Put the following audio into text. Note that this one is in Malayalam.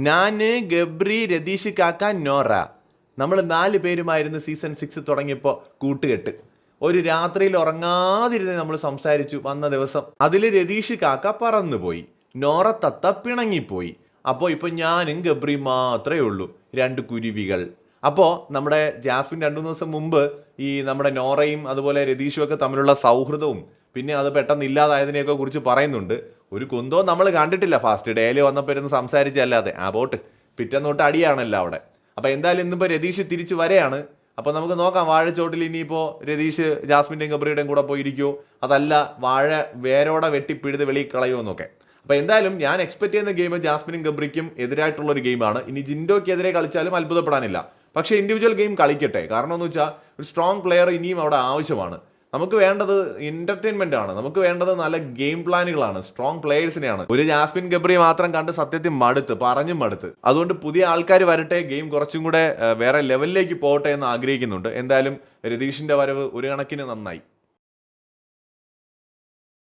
ഞാൻ ഗബ്രി രതീഷ് കാക്ക നോറ. നമ്മൾ നാല് പേരുമായിരുന്നു സീസൺ സിക്സ് തുടങ്ങിയപ്പോൾ കൂട്ടുകെട്ട്. ഒരു രാത്രിയിൽ ഉറങ്ങാതിരുന്ന് നമ്മൾ സംസാരിച്ചു വന്ന ദിവസം അതിൽ രതീഷ് കാക്ക പറന്നുപോയി. നോറ തത്ത പിണങ്ങിപ്പോയി. അപ്പോൾ ഇപ്പോൾ ഞാനും ഗബ്രിയും മാത്രമേ ഉള്ളൂ. രണ്ട് കുരുവികൾ. അപ്പോൾ നമ്മുടെ ജാസ്മിൻ രണ്ടു ദിവസം മുമ്പ് ഈ നമ്മുടെ നോറയും അതുപോലെ രതീഷും ഒക്കെ തമ്മിലുള്ള സൗഹൃദവും പിന്നെ അത് പെട്ടെന്ന് ഇല്ലാതായതിനെയൊക്കെ കുറിച്ച് പറയുന്നുണ്ട്. ഒരു കുന്തോ നമ്മൾ കണ്ടിട്ടില്ല. ഫാസ്റ്റ് ഡേയിൽ വന്നപ്പോൾ ഇരുന്ന് സംസാരിച്ചല്ലാതെ ആ ബോട്ട് പിറ്റന്നോട്ട് അടിയാണല്ലോ അവിടെ. അപ്പോൾ എന്തായാലും ഇന്നിപ്പോൾ രതീഷ് തിരിച്ചു വരെയാണ്. അപ്പോൾ നമുക്ക് നോക്കാം വാഴച്ചോട്ടിൽ ഇനിയിപ്പോൾ രതീഷ് ജാസ്മിന്റെയും ഗബ്രിയുടെയും കൂടെ പോയിരിക്കുമോ അതല്ല വാഴ വേരോടെ വെട്ടി പിഴുത് വെളിയിൽ കളയുമോ എന്നൊക്കെ. അപ്പോൾ എന്തായാലും ഞാൻ എക്സ്പെക്ട് ചെയ്യുന്ന ഗെയിം ജാസ്മിനും ഗബ്രിക്കും എതിരായിട്ടുള്ള ഒരു ഗെയിമാണ് ഇനി ജിൻഡോയ്ക്കെതിരെ കളിച്ചാലും അത്ഭുതപ്പെടാനില്ല. പക്ഷേ ഇൻഡിവിജ്വൽ ഗെയിം കളിക്കട്ടെ. കാരണം എന്ന് വെച്ചാൽ ഒരു സ്ട്രോങ് പ്ലെയർ ഇനിയും അവിടെ ആവശ്യമാണ്. നമുക്ക് വേണ്ടത് എന്റർടൈൻമെന്റ് ആണ്. നമുക്ക് വേണ്ടത് നല്ല ഗെയിം പ്ലാനുകളാണ് സ്ട്രോങ് പ്ലേയേഴ്സിനെയാണ് ഒരു ജാസ്മിൻ ഗബ്രി മാത്രം കണ്ട് സത്യത്തിൽ മടുത്ത് പറഞ്ഞും മടുത്ത്. അതുകൊണ്ട് പുതിയ ആൾക്കാർ വരട്ടെ ഗെയിം കുറച്ചും കൂടെ വേറെ ലെവലിലേക്ക് പോകട്ടെ എന്ന് ആഗ്രഹിക്കുന്നുണ്ട്. എന്തായാലും രതീഷിന്റെ വരവ് ഒരു കണക്കിന് നന്നായി.